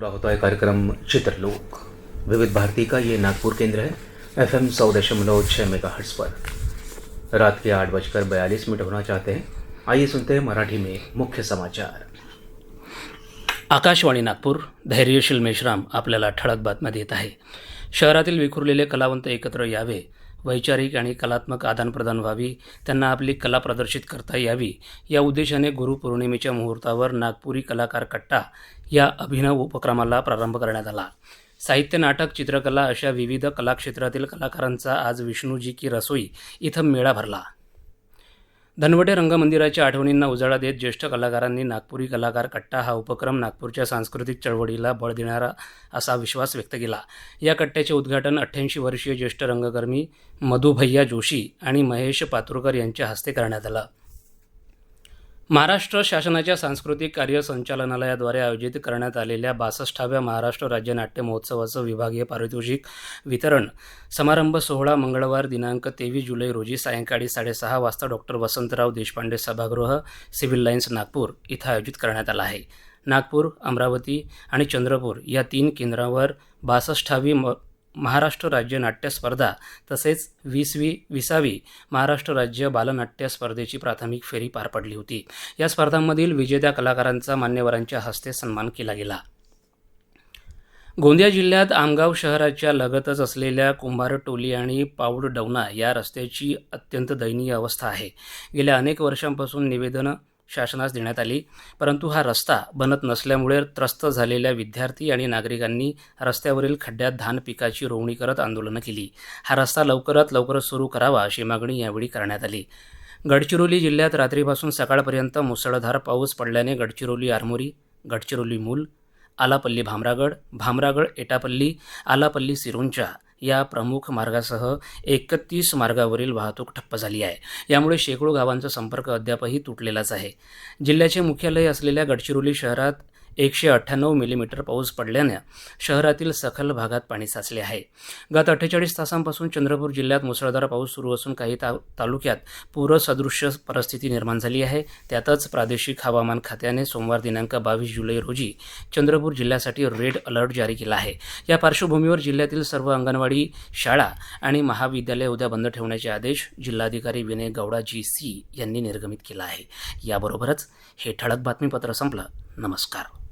पूरा होता है कार्यक्रम चित्रलोक। विविध भारती का ये नागपुर केंद्र है। एफ एम सौ दशमलव छः मेगा हर्ट्स पर। रात के आठ बजकर बयालीस मिनट होना चाहते हैं। आइए सुनते हैं मराठी में मुख्य समाचार। आकाशवाणी नागपूर धैर्यशील मेश्राम आपल्याला ठळक बातम्या देत आहे. शहरातील विखुरलेले कलावंत एकत्र यावे वैचारिक आणि कलात्मक आदानप्रदान व्हावी त्यांना आपली कला प्रदर्शित करता यावी या उद्देशाने गुरुपौर्णिमेच्या मुहूर्तावर नागपुरी कलाकार कट्टा या अभिनव उपक्रमाला प्रारंभ करण्यात आला. साहित्य नाटक चित्रकला अशा विविध कलाक्षेत्रातील कलाकारांचा आज विष्णूजी की रसोई इथं मेळा भरला. धनवटे रंगमंदिराच्या आठवणींना उजाळा देत ज्येष्ठ कलाकारांनी नागपुरी कलाकार कट्टा हा उपक्रम नागपूरच्या सांस्कृतिक चळवळीला बळ देणारा असा विश्वास व्यक्त केला. या कट्ट्याचे उद्घाटन अठ्ठ्याऐंशी वर्षीय ज्येष्ठ रंगकर्मी मधुभैया जोशी आणि महेश पातुरकर यांच्या हस्ते करण्यात आलं. महाराष्ट्र शासनाच्या सांस्कृतिक कार्य संचालनालयाद्वारे आयोजित करण्यात आलेल्या बासष्टाव्या महाराष्ट्र राज्य नाट्य महोत्सवाचं विभागीय पारितोषिक वितरण. समारंभ सोहळा मंगळवार दिनांक तेवीस जुलै रोजी सायंकाळी साडेसहा वाजता डॉक्टर वसंतराव देशपांडे सभागृह सिव्हिल लाईन्स नागपूर इथं आयोजित करण्यात आला आहे. नागपूर अमरावती आणि चंद्रपूर या तीन केंद्रावर बासष्टावी म महाराष्ट्र राज्य नाट्य स्पर्धा तसेच वीसवी विसावी महाराष्ट्र राज्य बालनाट्य स्पर्धेची प्राथमिक फेरी पार पडली होती. या स्पर्धांमधील विजेत्या कलाकारांचा मान्यवरांच्या हस्ते सन्मान केला गेला. गोंदिया जिल्ह्यात आमगाव शहराच्या लगतच असलेल्या कुंभार टोली आणि पाऊड डवना या रस्त्याची अत्यंत दयनीय अवस्था आहे. गेल्या अनेक वर्षांपासून निवेदनं शासनास देण्यात आली. परंतु हा रस्ता बनत नसल्यामुळे त्रस्त झालेल्या विद्यार्थी आणि नागरिकांनी रस्त्यावरील खड्ड्यात धान पिकाची रोवणी करत आंदोलनं केली. हा रस्ता लवकरात लवकर सुरू करावा अशी मागणी यावेळी करण्यात आली. गडचिरोली जिल्ह्यात रात्रीपासून सकाळपर्यंत मुसळधार पाऊस पडल्याने गडचिरोली आरमोरी गडचिरोली मूल आलापल्ली भामरागड भामरागड एटापल्ली आलापल्ली सिरोंचा या प्रमुख मार्गासह एकतीस मार्गावरील वाहतूक ठप्प झाली आहे. यामुळे शेकडो गावांचा संपर्क अद्यापही तुटलेलाच आहे. जिल्ह्याचे मुख्यालय असलेल्या गडचिरोली शहरात एकशे अठ्ठ्याण्णव मिलीमीटर पाऊस पडल्यानं शहरातील सखल भागात पाणी साचले आहे. गत अठ्ठेचाळीस तासांपासून चंद्रपूर जिल्ह्यात मुसळधार पाऊस सुरू असून काही ता तालुक्यात पूरसदृश्य परिस्थिती निर्माण झाली आहे. त्यातच प्रादेशिक हवामान खात्याने सोमवार दिनांक बावीस जुलै रोजी चंद्रपूर जिल्ह्यासाठी रेड अलर्ट जारी केला आहे. या पार्श्वभूमीवर जिल्ह्यातील सर्व अंगणवाडी शाळा आणि महाविद्यालय उद्या बंद ठेवण्याचे आदेश जिल्हाधिकारी विनय गौडा जी सी यांनी निर्गमित केला आहे. याबरोबरच हे ठळक बातमीपत्र संपलं. नमस्कार.